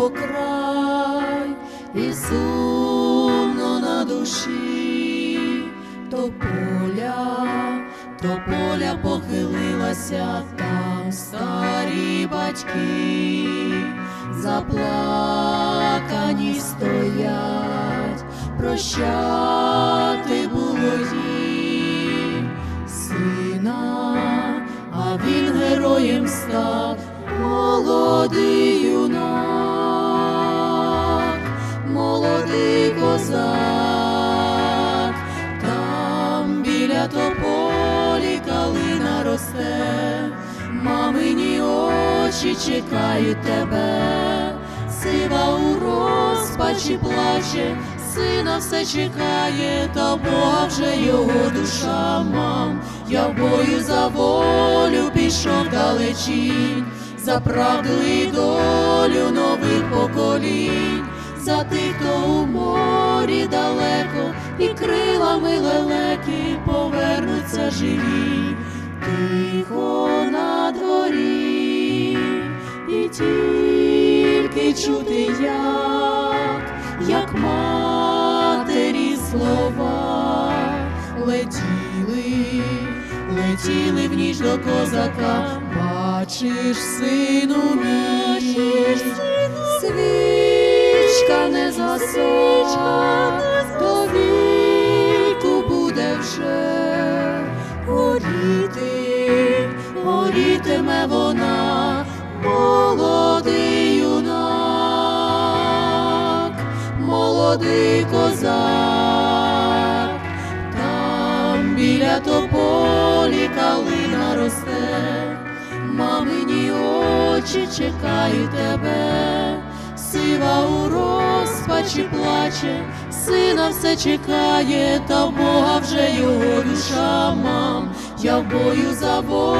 по край і сумно на душі, то поля, то поля похилилася там старі батьки, заплакані стоять, прощати було їм сина, а він героєм став. Молодий юнак росте, мамині очі чекають тебе, сива у розпачі плаче, сина все чекає, та Бога вже його душа мам. Я в бою за волю пішов далечінь, за правду і долю нових поколінь, за тих, хто у морі далеко, і крилами лелеки повернуться живі, тихо на дворі, і тільки чути, як, як матері слова летіли, летіли в ніч до козака, бачиш, сину мій, свічка не згаса, вона, молодий юнак, молодий козак, там біля тополі калина росте, мамині очі чекають тебе, сива у розпачі плаче, сина все чекає, та в Бога вже його душа мам. Я в бою за волю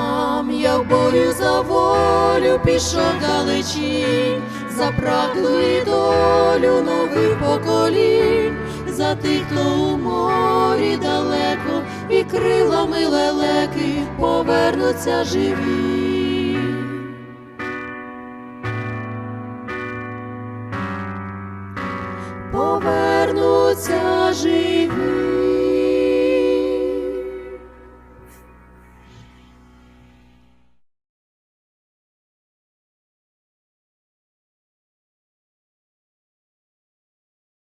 Сам я в бою за волю пішов далечі, за правду і долю нових поколінь, за тих, хто у морі далеко, і крилами лелеки повернуться живі. Повернуться.